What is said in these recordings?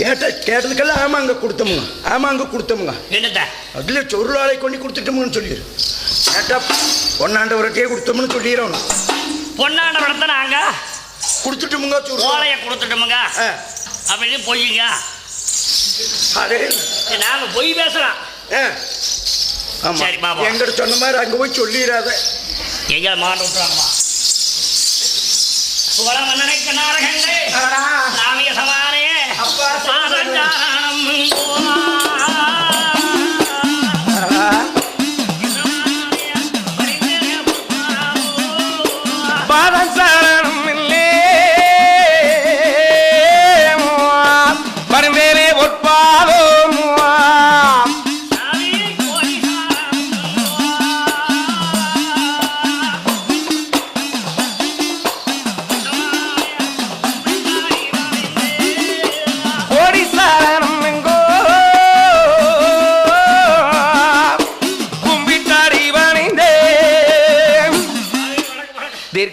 கேட்ட கேட்டதுக்கெல்லாம் ஆமாங்க கொடுத்தோமுங்க. ஆமாங்க கொடுத்தோமுங்க. என்னத்த? அதில் சொருளாலை கொண்டு கொடுத்துட்டோம்னு சொல்லிடு கேட்டா பொன்னாண்டவர்கிட்டயே கொடுத்தோம்னு சொல்லிடுறோம் பொன்னாண்ட படத்தை நாங்க கொடுத்துட்டோமுங்க ஓலையை கொடுத்துட்டோமுங்க. அப்படின்னு பொய்யுங்க. அடே நாங்க பொய் பேசுறோம். ஆ. ஆமா. சரி, பாப்போம். எங்கிட்ட சொன்ன மாதிரி அங்கே போய் சொல்லிடாத எங்க மாட்ட விட்டுறாங்கம்மா. புகழ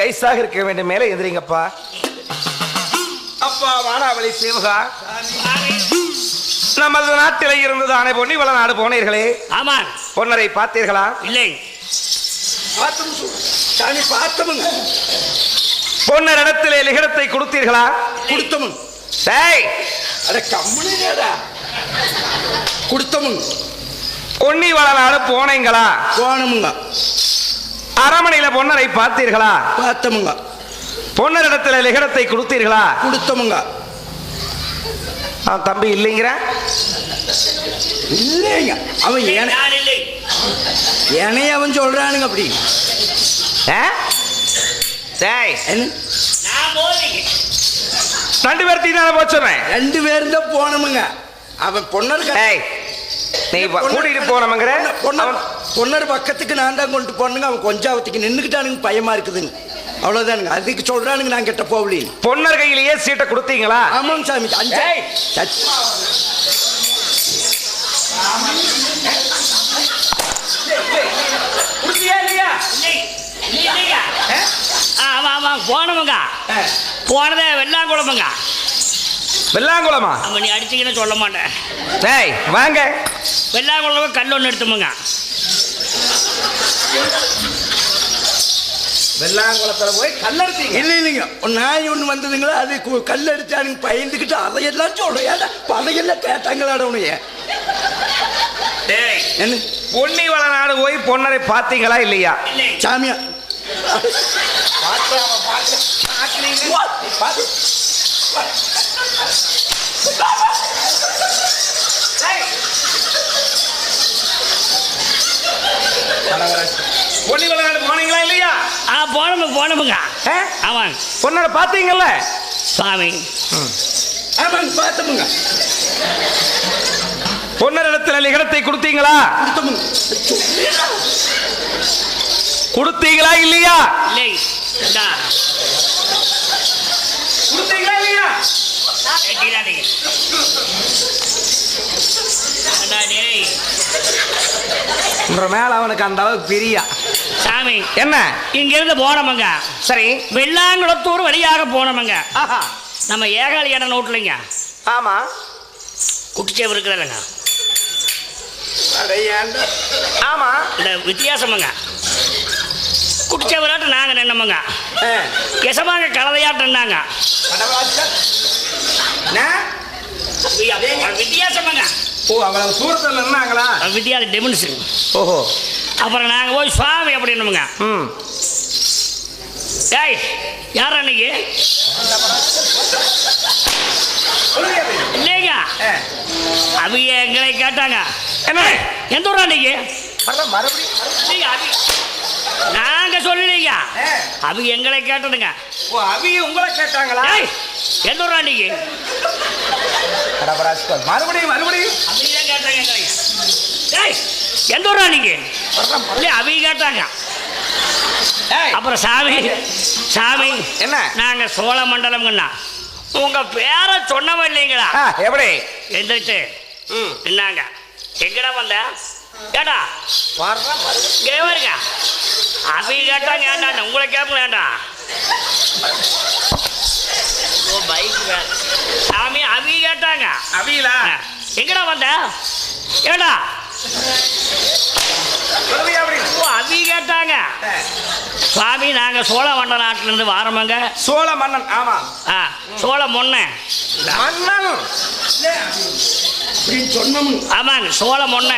தீர்க்கைசாக இருக்க வேண்டும். மேலே எந்திரிங்கப்பா. அப்பா வானாவளி சேவகா. நமது நாட்டிலே இருந்து தானே பொன்னிவள நாடு போனீர்களே. ஆமாம். பொன்னரை பார்த்தீர்களா? இல்லை. சாமி பார்த்தோமுங்க பொன்னர் இடத்திலே லிகடத்தை கொடுத்தீர்களா? கொடுத்தோமுங்க டேய். அட கம்முனேடா கொடுத்தோமுங்க பொன்னிவள நாடு போனீங்களா? போனோமுங்க. அரமனையில பொன்னரை பார்த்தீர்களா? பார்த்தோமுங்க. பொன்னர் இடத்துல லிகடத்தை கொடுத்தீர்களா? கொடுத்தோமுங்க. ஆ, தம்பி இல்லைங்கிற? இல்லைங்க. அவன் ஏனைய அவன் சொல்றானுங்க அப்படி. ரெண்டு பேர்த்தையும் தானே போச்சுறேன் ரெண்டு பேரும் தான் போனோமுங்க. அவன் பொன்னர் க- டேய் நீ ப- கூட்டிட்டு போனவங்கிற பொன்னர் பொன்னர் பக்கத்துக்கு நான் தான் கொண்டு போனுங்க அவன் கொஞ்சாவத்துக்கு நின்றுக்கிட்டானுங்க பயமா இருக்குதுங்க. அவ்வளவுதானுங்க. அதுக்கு சொல்றானுங்க நான் கிட்ட போகலி பொன்னர் கையிலேயே சீட்டை கொடுத்தீங்களா? ஆமாங்க சாமி. அஞ்சா. ஆமா ஆமா. போனவங்க போனதே வெள்ளாங்குளமுங்க. வெள்ளாங்குளமா? அவன் நீ அடிச்சீங்கன்னு சொல்ல மாட்டேன். டேய் வாங்க. வெள்ளாங்குளம் கல் ஒன்று எடுத்துமுங்க. வெள்ளாங்குளத்துல போய் கல்லறுத்தீங்க இல்லை இல்லைங்க. ஒரு நாய் ஒன்று வந்ததுங்களா அது கு- கல் அடிச்சானுங்க பயந்துக்கிட்டு அதையெல்லாம் சொல்றியாடா அதையெல்லாம் கேட்டாங்களாட உனைய டேய் என்ன? பொன்னிவள நாடு போய் பொன்னரை பார்த்தீங்களா இல்லையா? இல்லை. சாமியா? பொன்னிவள நாடு போனீங்களா இல்லையா? ஆ போனமுங்க போனமுங்க? ஆமாங்க பொன்னரை பார்த்தீங்கல்ல சாமி ஆமாங்க பார்த்தோமுங்க பொன்னர் இடத்துல லிகடத்தை கொடுத்தீங்களா? கொடுத்தீங்களா இல்லையா? இல்லை. கொடுத்தீங்களா இல்லையா? கட்டிடாதீங்க மேல அவனுக்கு அந்த அளவுக்கு பிரியா. சாமி என்ன? இங்கிருந்து போனவங்க சரி. வெள்ளாங்குளத்தூர் வழியாக போனவங்க ஆஹா. நம்ம ஏகாலி இடம் நோட்டலைங்க ஆமா. குட்டிச்சேவு இருக்கிறதில்லங்க அட ஏன்டா? ஆமா. இந்த வித்தியாசமுங்க. குட்டிச்சேவராட்டம் நாங்கள் நின்னமுங்க. கடவாச்சா. நான்? வித்தியாசமுங்க. ஓ அவ்வளவு தூரத்துல நின்னாங்களா? வித்தியாச டெமினிஷன் ஓஹோ. அப்புறம் நாங்கள் போய் சுவாமி அப்படின்னுமுங்க. ம். டேய் யார் அன்னைக்கு? இல்லைங்க. அவங்க எங்களை கேட்டாங்க. என்ன எந்த ஊர் அன்னைக்கு? அவங்க- நாங்க சொல்லலைங்க. அவங்க எங்களை கேட்டதுங்க. ஓ அவிய உங்களை கேட்டாங்களா? எந்த ஊர் அன்னைக்கு? கடபராஜ்கர் மறுபடியும் மறுபடியும். அப்படிதான் கேட்டாங்க எங்களை டேய் எந்த ஊர் இல்லை அவங்க கேட்டாங்க. அப்புறம் சாமி சாமி என்ன? நாங்க சோழ மண்டலம்ங்கண்ணா. உங்க பேரை சொன்னவன் இல்லைங்களா? எப்படி? எந்திரிச்சு. என்னங்க எங்கடா வந்த? ஏடா. வர்றா மறுபடியும் இங்கே வருங்க அவங்க கேட்டாங்க உங்களை கேட்பல ஏன்டா ஓ பைக் சாமி அவங்க கேட்டாங்க. அவியலா? எங்கடா வந்த? ஏடா அவி கேட்டாங்க. சுவாமி நாங்க சோழ மண்ட நாட்டுல இருந்து வாரமாங்க. சோழ மன்னன் ஆமா. ஆ சோழ மொன்ன. மன்னன்? சொன்னோம் ஆமாங்க சோழ மொன்ன.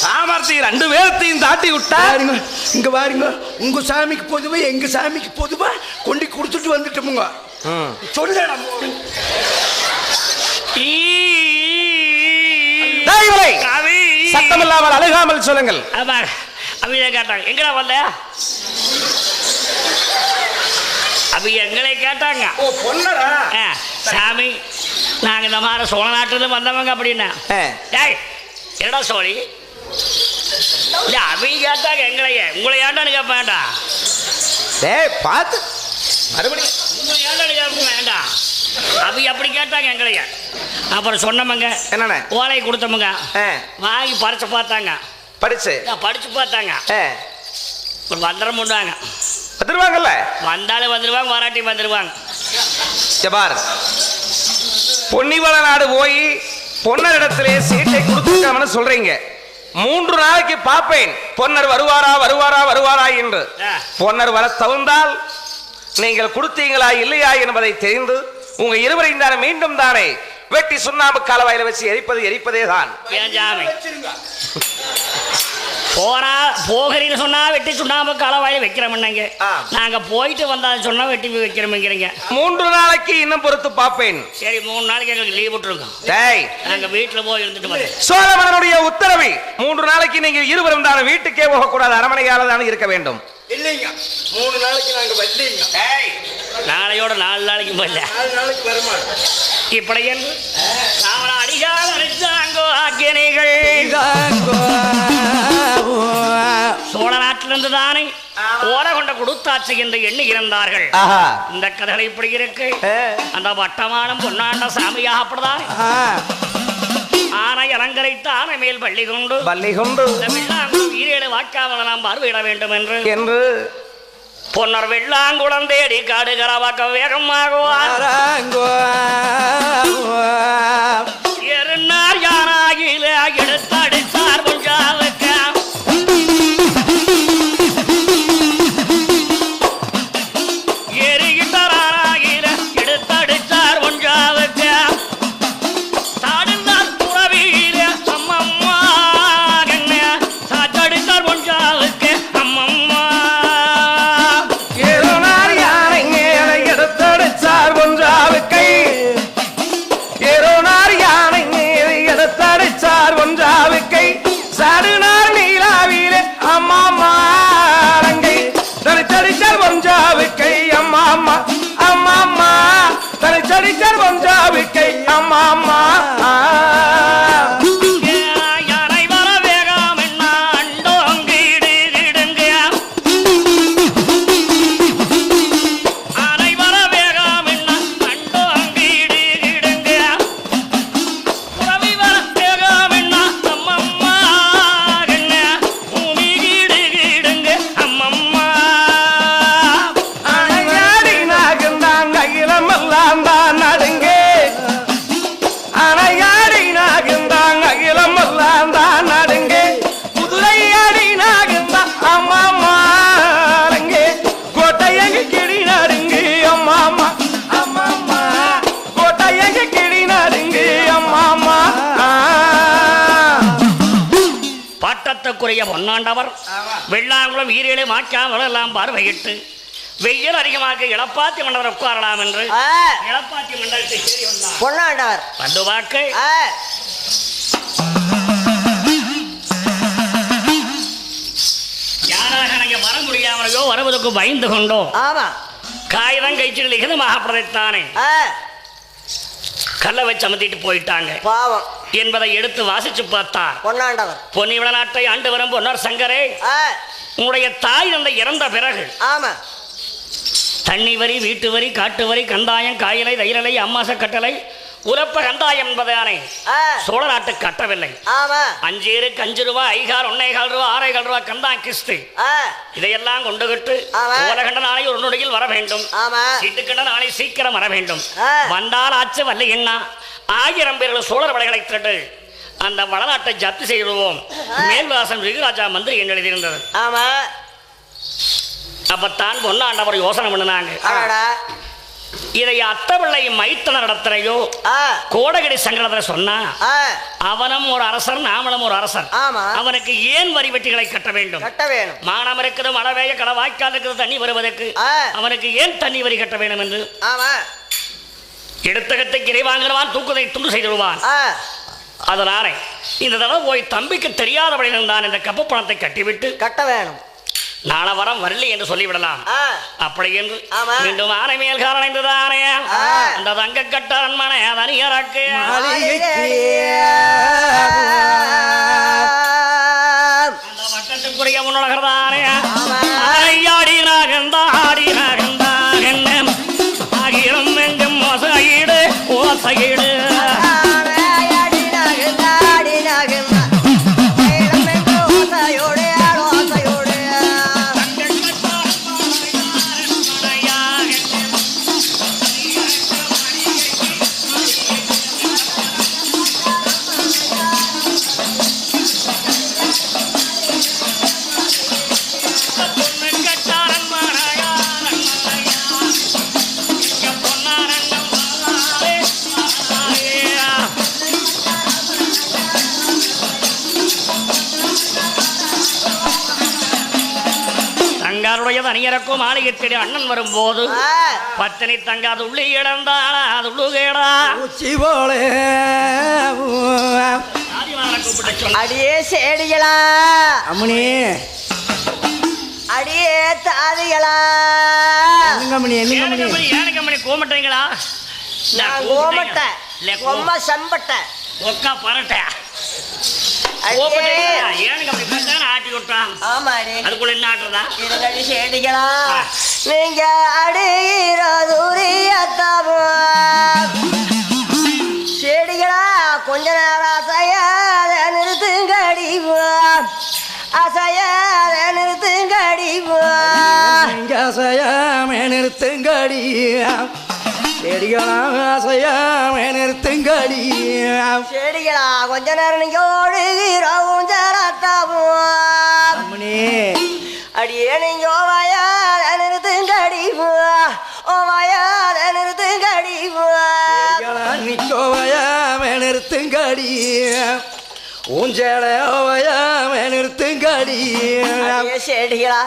சாமர்த்தியம் ரெண்டு பேர்த்தையும் தாட்டி விட்டா? பாருங்க இங்க பாருங்க உங்க சாமிக்கு பொதுவா எங்க சாமிக்கு பொதுவா கொண்டு கொடுத்துட்டு வந்துட்டோமுங்க. ம். சொல்லடா. சத்தமில்லாமல் அழுகாமல் சொல்லுங்கள். ஆமா அவிய கேட்டாங்க. எங்கடா வந்த? அவி எங்களை கேட்டாங்க. ஓ பொன்னடா. ஆ, சாமி நாங்க இந்த மாதிரி சோழ நாட்டுல வந்தவங்க அப்படின்னா. டேய் என்னடா சோழி? இல்ல அவி கேட்டாங்க எங்களைய உங்களை ஏண்டான்னு கேட்ப வேண்டாம் டேய் பார்த்து. மறுபடியும். உங்களை ஏண்டான்னு கேட்ப வேண்டாம் அவி அப்படி கேட்டாங்க எங்களைய அப்புறம் சொன்னவங்க என்னண்ணே? ஓலை கொடுத்தவங்க ஆ, வாங்கி பறிச்சு பார்த்தாங்க. படிச்சு நான் படிச்சு பார்த்தாங்க. ஒரு வந்துட முண்டாங்க வந்துருவாங்கல்ல? வந்தாலும் வந்துடுவாங்க வராட்டி வந்துடுவாங்க ஜபார் பொன்னிவள நாடு போய் பொன்னரிடத்திலே சீட்டை கொடுத்துருக்காமன்னு சொல்றீங்க. மூன்று நாளைக்கு பார்ப்பேன். பொன்னர் வருவாரா வருவாரா வருவாரா என்று. பொன்னர் வர தகுந்தால் நீங்கள் கொடுத்தீங்களா இல்லையா என்பதை தெரிந்து உங்க இருவரையும் தானே மீண்டும் தானே வெட்டி சுண்ணாம்பு காலவாயில வச்சு எரிப்பது எரிப்பதே தான். போறா போகிறீன்னு சொன்னா வெட்டி சுண்ணாம்பு களவாயில் வைக்கிறோம்னாங்க. நாங்க போயிட்டு வந்தாலும் சொன்னா வெட்டி வைக்கிறோம்ங்கிறீங்க. மூன்று நாளைக்கு இன்னும் பொறுத்து பார்ப்பேன். சரி மூணு நாளைக்கு எங்களுக்கு லீவ் விட்டுருக்கோம் டேய். நாங்க வீட்டுல போய் இருந்துட்டு வரோம் சோழமன்னனுடைய உத்தரவு மூன்று நாளைக்கு நீங்க இருவரும் தானே வீட்டுக்கே போகக்கூடாது அரமனையால தான் இருக்க வேண்டும். இல்லைங்க. மூணு நாளைக்கு நாங்க வரலைங்க. நாளையோட நாலு நாளைக்கு போயில நாலு நாளைக்கு வரமாட்டோம் இப்படி என்று நாம அடிகால் அடிச்சாங்கோ ஆக்கியனைகள் சோழ நாட்டிலிருந்து தானே ஓட கொண்ட கொடுத்தாச்சு என்று எண்ணி இருந்தார்கள் இந்த கதைகள் இப்படி இருக்கு. அந்த வட்டமானம் பொன்னாண்ட சாமியாக அப்படிதான்? ஆனை அலங்கரித்து ஆனை மேல் பள்ளி கொண்டு பள்ளி கொண்டு ஈரேழு வாக்காமல் நாம் பார்வையிட வேண்டும் என்று. என்று. பொன்னர் வெள்ளாங்குளம் தேடி காடு கரவாக்க வேகமாகுவார் எருநார் யானாகில எடுத்தடித்தார் মিটার বন্ধ பட்டத்துக்குரிய பொன்னாண்டவர் வெள்ளாங்குளம் ஈரேழு மாக்காமல் எல்லாம் பார்வையிட்டு வெயில் அதிகமாக இளப்பாத்தி மண்டபம் உட்காரலாம் என்று இளப்பாத்தி மண்டலத்தை தேடி வந்தார். பொன்னாண்டவர். வந்து வாக்கு. யாராக நாங்க வர முடியாமலையோ வருவதற்கு பயந்து கொண்டோ ஆமா. காகிதம் கைச்சில் லிகிதமாக பிரதைத்தானே ஆ, கல்லை வச்சு அமர்த்திட்டு போயிட்டாங்க. பாவம். என்பதை எடுத்து வாசிச்சு பார்த்தார். பொன்னாண்டவர். பொன்னிவள நாட்டை ஆண்டு வரும் பொன்னர் சங்கரே உங்களுடைய தாய் தந்தை இறந்த பிறகு ஆமா. தண்ணி வரி வீட்டு வரி காட்டு வரி கந்தாயம் காயலை தைரலை அம்மாச கட்டளை உலப்ப கந்தாயம் என்பதானே சோழ நாட்டு கட்டவில்லை. ஆமா. அஞ்சேருக்கு அஞ்சு ரூபா ஐகால் ஒன்னேகால் ரூபா ஆறேகால் ரூபா கந்தா கிஸ்து. இதையெல்லாம் கொண்டுகிட்டு ஆமா. ஓலகண்ட நாளை ஒரு நொடியில் வர வேண்டும் சீட்டுக்கண்ட நாளை சீக்கிரம் வர வேண்டும். வந்தால் ஆச்சு வல்ல என்ன ஆயிரம் பேர்கள் சோழர் படைகளை திரட்டு அந்த வடநாட்டை ஜப்தி செய்துவோம் மேல்வாசன் ரிகுராஜா மந்திரி என்று எழுதியிருந்தது. ஆமா. அப்பத்தான் பொன்னாண்டவர் யோசனை பண்ணினாங்க. இதை அத்தபிள்ளை மைத்தன நடத்துறையோ? ஆ, கோடகிரி சங்கடத்துல சொன்னா அவனும் ஒரு அரசர் நாமளும் ஒரு அரசர் அவனுக்கு ஏன் வரி வெட்டிகளை கட்ட வேண்டும்? மானம் இருக்குது மழை பெய்ய கடை வாய்க்கால் இருக்குது தண்ணி வருவதற்கு. அவனுக்கு ஏன் தண்ணி வரி கட்ட வேண்டும் என்று? எடுத்தகத்தை கிரை வாங்குறவான் தூக்குதை துண்டு செய்திடுவான் ஆ, அதனாலே இந்த தடவை போய் தம்பிக்கு தெரியாதபடி இருந்தான் இந்த கப்பு பணத்தை கட்டிவிட்டு கட்ட வேணும். நாளை வரம் வரல என்று சொல்லிவிடலாம். அப்படி என்று. மீண்டும் ஆனை மேல் காரணைந்ததானே ஆ. அந்த தங்க கட்டாரன் மனை தனியராக்கு மாளிகை தேடி அண்ணன் வரும்போது பத்தினி தங்க அது உள்ளே இடந்தாளா அது உள்ளுகேடா சொன்ன அடியே சேடிகளா அம்மணி அடியே தாதிகளா என்னங்க அம்மணி என்னங்க அம்மணி ஏனுங்கம்மணி கோமட்டீங்களா நான் கோமட்டை இல்ல கொம்ம சம்பட்டை. ஒக்கா பரட்டை. நீங்க அடிக்கிறதுரியத்தாமோ செடிகளா கொஞ்ச நேரம் அசையாத நிறுத்துங்கடிவோ அசையாத நிறுத்துங்கடிவோ இங்க அசையாம நிறுத்துங்கடி. செடிகளாம் அசையாம நிறுத்துங்கடி. செடிகளா கொஞ்ச நேரம் நீங்க ஓடுகிற ஊஞ்சலாத்தாமோ அம்மணி அடியே நீங்க ஓவாயாத நிறுத்துங்கடிவோ ஓவாயாத நிறுத்துங்கடிவோ செடிகளாம் நிக்கோவையாம நிறுத்துங்கடி. ஊஞ்சல ஓவையாம நிறுத்துங்கடி. செடிகளா.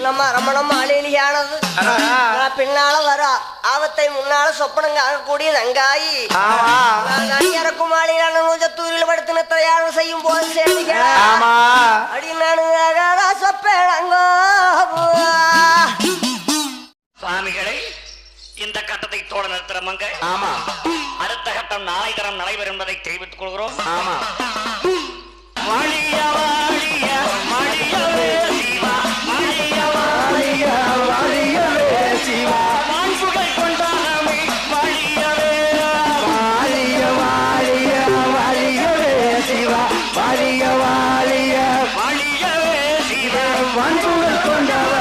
நம்ம ரமணம் நான் பின்னால வர ஆபத்தை முன்னால சொப்பனங்க கூடிய நங்காயி. இறக்கும் மாளிகையான நூஜத்தூரில் படுத்து தயாரம் செய்யும் போது சேர்ந்துக்கிறேன் அடி நானு சொப்பேனங்கோ சுவாமிகளை இந்த கட்டத்தை தோட நிறுத்துறமங்க ஆமா. அடுத்த கட்டம் நாளை தரம் நடைபெறும் என்பதை தெரிவித்துக் கொள்கிறோம். ஆமா. கொண்டவரே